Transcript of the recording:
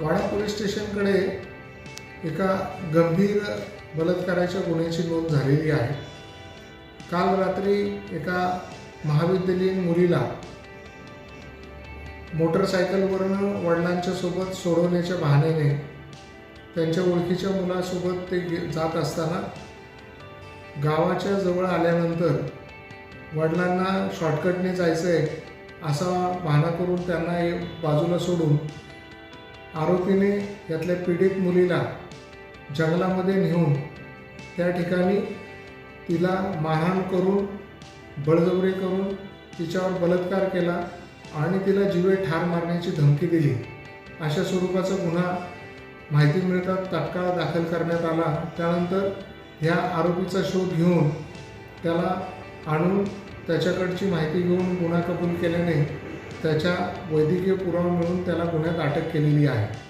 वाडा police स्टेशनकडे एका गंभीर बलात्काराच्या गुन्ह्याची नोंद झालेली आहे. काल रात्री एका महाविद्यालयीन मुलीला मोटरसायकलवरनं वडिलांच्या सोबत सोडवण्याच्या बहाण्याने त्यांच्या ओळखीच्या मुलासोबत ते जात असताना गावाच्या जवळ आल्यानंतर वडिलांना शॉर्टकटने जायचं आहे असा बहाणा करून त्यांना बाजूला सोडून आरोपीने यातल्या पीडित मुलीला जंगलामध्ये नेऊन त्या ठिकाणी तिला मारहाण करून बळजबरी करून तिच्यावर बलात्कार केला आणि तिला जीवे ठार मारण्याची धमकी दिली. अशा स्वरूपाचा गुन्हा माहिती मिळतात तात्काळ दाखल करण्यात आला. त्यानंतर ह्या आरोपीचा शोध घेऊन त्याला आणून त्याच्याकडची माहिती घेऊन गुन्हा कबूल केल्याने त्याच्या वैद्यकीय पुरावा मिळून त्याला गुन्ह्यात अटक केलेली आहे.